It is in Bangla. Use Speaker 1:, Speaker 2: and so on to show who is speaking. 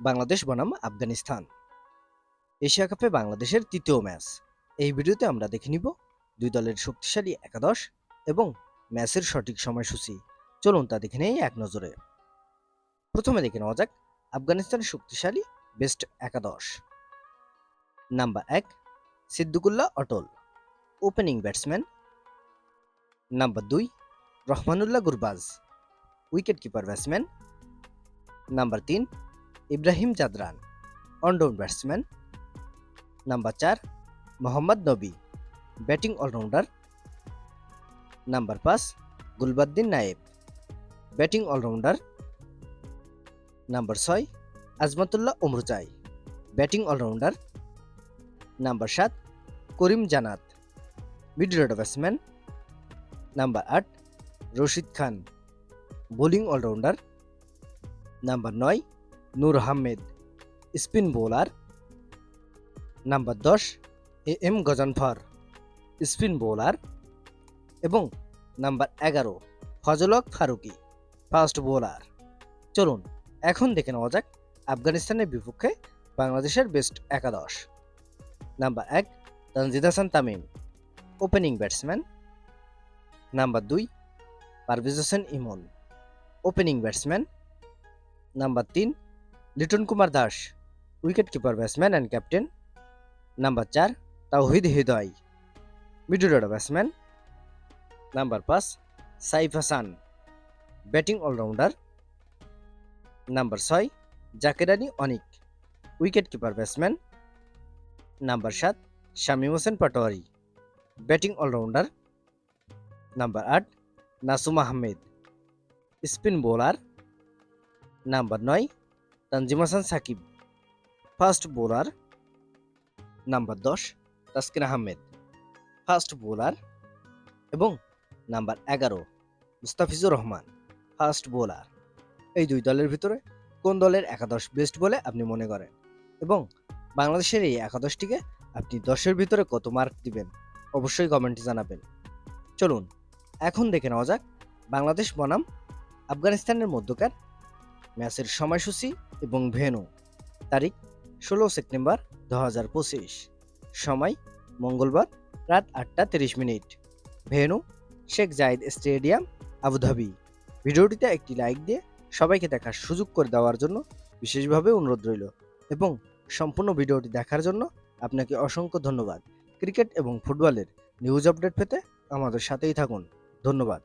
Speaker 1: বাংলাদেশ বনাম আফগানিস্তান। এশিয়া কাপে বাংলাদেশের তৃতীয় ম্যাচ। এই ভিডিওতে আমরা দেখে নিব দুই দলের শক্তিশালী একাদশ এবং ম্যাচের সঠিক সময়সূচি। চলুন তা দেখে নেই এক নজরে। প্রথমে দেখে নেওয়া যাক আফগানিস্তানের শক্তিশালী বেস্ট একাদশ। নাম্বার এক, Sediqullah Atal, opening batsman. Number দুই, Rahmanullah Gurbaz wicket keeper batsman. Number তিন Ibrahim Zadran one down batsman. Number চার, মোহাম্মদ নবী, ব্যাটিং অলরাউন্ডার। নাম্বার পাঁচ, গুলবাদ্দিন নায়েব, ব্যাটিং অলরাউন্ডার। নাম্বার ছয়, Azmatullah Omarzai batting allrounder. Number সাত, Karim Janat mid order batsman. Number আট, Rashid Khan, bowling allrounder. Number নয় Noor Ahmad, spin bowler, number দশ, A M Ghazanfar, spin bowler এবং নাম্বার এগারো ফজলক ফারুকি, ফাস্ট বোলার। চলুন, এখন দেখে নেওয়া যাক আফগানিস্তানের বিপক্ষে বাংলাদেশের বেস্ট একাদশ। নাম্বার এক, Tanzid Hasan Tamim, opening batsman. Number দুই, Parvez Hossain Emon, opening batsman. Number তিন Liton Kumar Das wicket keeper batsman and captain number চার, Towhid Hridoy middle order batsman number পাঁচ, Saif Hasan batting allrounder number ছয়, Jaker Ali Anik wicket keeper batsman number সাত, Shamim Hossain Patwari batting allrounder number আট, Nasum Ahmed spin bowler number নয় Tanzim Hasan, Sakib. Fast bowler number দশ, তাসকিন আহমেদ। ফার্স্ট বোলার এবং নাম্বার এগারো, মুস্তাফিজুর রহমান। First bowler. এই দুই দলের ভিতরে কোন দলের একাদশ বেস্ট বলে আপনি মনে করেন? এবং বাংলাদেশের এই একাদশটিকে আপনি দশের ভিতরে কত মার্ক দিবেন? অবশ্যই কমেন্টে জানাবেন। চলুন, এখন দেখে নেওয়া যাক বাংলাদেশ বনাম আফগানিস্তানের মধ্যকার ম্যাচের সময়সূচি এবং ভেনু তারিখ, ষোলো সেপ্টেম্বর দু হাজার পঁচিশ। সময়, মঙ্গলবার রাত আটটা তিরিশ minute. Venue Sheikh Zayed stadium, Abu Dhabi. ভিডিওটিতে একটি লাইক দিয়ে সবাইকে দেখার সুযোগ করে দেওয়ার জন্য বিশেষভাবে অনুরোধ রইল এবং সম্পূর্ণ ভিডিওটি দেখার জন্য আপনাকে অসংখ্য ধন্যবাদ। ক্রিকেট এবং ফুটবলের নিউজ আপডেট পেতে আমাদের সাথেই থাকুন। ধন্যবাদ।